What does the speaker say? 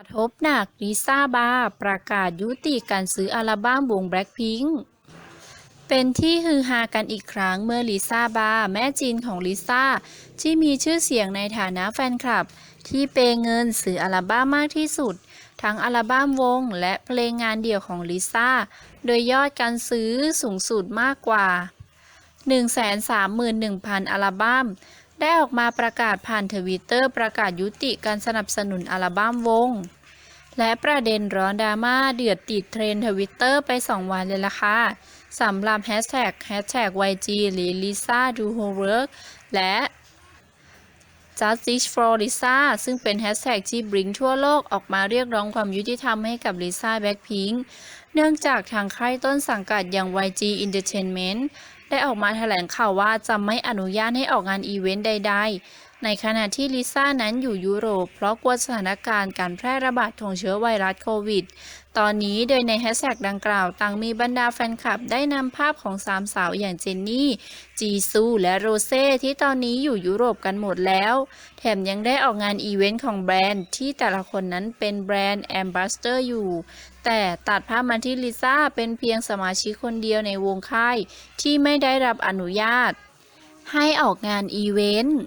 กระทบหนักลิซ่าบาร์ประกาศยุติการซื้ออัลบั้มวงแบล็คพิงค์เป็นที่ฮือฮากันอีกครั้งเมื่อลิซ่าบาร์แม่จีนของลิซ่า ที่มีชื่อเสียงในฐานะแฟนคลับ ที่เปย์เงินซื้ออัลบั้มมากที่สุด ทั้งอัลบั้มวงและเพลงงานเดี่ยวของลิซ่า โดยยอดการซื้อสูงสุดมากกว่า 131,000 อัลบั้ม ได้ออกมาประกาศผ่านทวิตเตอร์ประกาศยุติการสนับสนุนอัลบั้มวง และประเด็นร้อนดราม่าเดือดติดเทรนทวิตเตอร์ไป 2 วันเลยล่ะค่ะสำหรับแฮชแท็กแฮชแท็ก YG หรือ Lisa Do Her Work และ Justice for Lisa ซึ่งเป็นแฮชแท็กที่บริงทั่วโลกออกมาเรียกร้องความยุติธรรมให้กับ Lisa Blackpink เนื่องจากทางค่ายต้นสังกัดอย่าง YG Entertainment ได้ออกมาแถลงข่าวว่าจะไม่อนุญาตให้ออกงานอีเวนต์ใดๆ ในขณะที่ลิซ่านั้นอยู่ยุโรป เพราะกลัวสถานการณ์การแพร่ระบาดของเชื้อไวรัสโควิด ตอนนี้โดยในแฮชแท็กดังกล่าวต่างมีบรรดาแฟนคลับได้นำภาพของสามสาวอย่างเจนนี่ จีซูและโรเซ่ที่ตอนนี้อยู่ยุโรปกันหมดแล้ว แถมยังได้ออกงานอีเวนต์ของแบรนด์ที่แต่ละคนนั้นเป็นแบรนด์แอมบาสเตอร์อยู่แต่ตัดภาพมาที่ลิซ่าเป็นเพียงสมาชิกคนเดียวในวงค่ายที่ไม่ได้รับอนุญาต ให้ออกงานอีเวนต์